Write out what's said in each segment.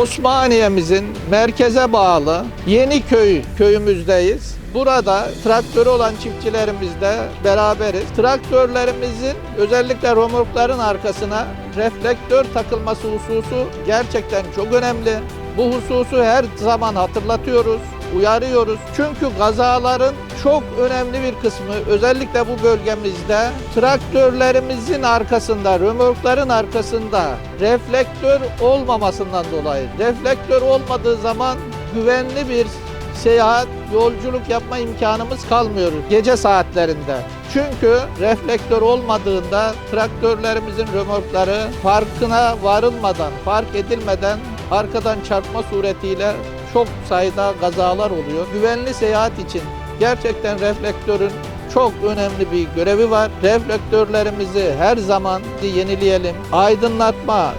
Osmaniye'mizin merkeze bağlı Yeniköy köyümüzdeyiz. Burada traktörü olan çiftçilerimizle beraberiz. Traktörlerimizin özellikle romorkların arkasına reflektör takılması hususu gerçekten çok önemli. Bu hususu her zaman hatırlatıyoruz, uyarıyoruz. Çünkü kazaların çok önemli bir kısmı özellikle bu bölgemizde traktörlerimizin arkasında, römorkların arkasında reflektör olmamasından dolayı. Reflektör olmadığı zaman güvenli bir seyahat, yolculuk yapma imkanımız kalmıyor gece saatlerinde. Çünkü reflektör olmadığında traktörlerimizin römorkları farkına varılmadan, fark edilmeden arkadan çarpma suretiyle çok sayıda kazalar oluyor. Güvenli seyahat için gerçekten reflektörün çok önemli bir görevi var. Reflektörlerimizi her zaman yenileyelim. Aydınlatma,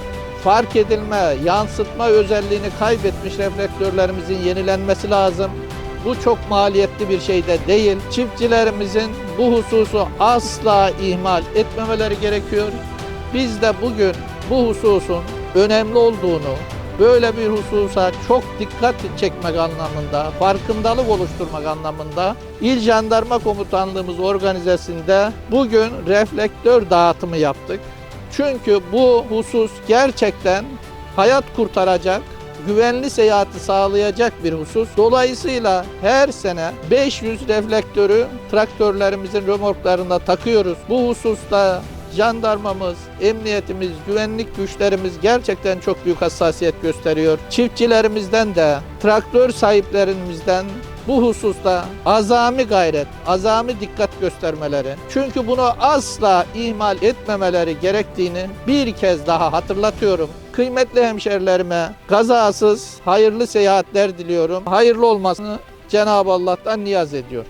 fark edilme, yansıtma özelliğini kaybetmiş reflektörlerimizin yenilenmesi lazım. Bu çok maliyetli bir şey de değil. Çiftçilerimizin bu hususu asla ihmal etmemeleri gerekiyor. Biz de bugün bu hususun önemli olduğunu, böyle bir hususa çok dikkat çekmek anlamında, farkındalık oluşturmak anlamında İl Jandarma Komutanlığımız organizasında bugün reflektör dağıtımı yaptık. Çünkü bu husus gerçekten hayat kurtaracak, güvenli seyahati sağlayacak bir husus. Dolayısıyla her sene 500 reflektörü traktörlerimizin römorklarında takıyoruz. Bu hususta jandarmamız, emniyetimiz, güvenlik güçlerimiz gerçekten çok büyük hassasiyet gösteriyor. Çiftçilerimizden de, traktör sahiplerimizden bu hususta azami gayret, azami dikkat göstermeleri. Çünkü bunu asla ihmal etmemeleri gerektiğini bir kez daha hatırlatıyorum. Kıymetli hemşerilerime kazasız hayırlı seyahatler diliyorum. Hayırlı olmasını Cenab-ı Allah'tan niyaz ediyor.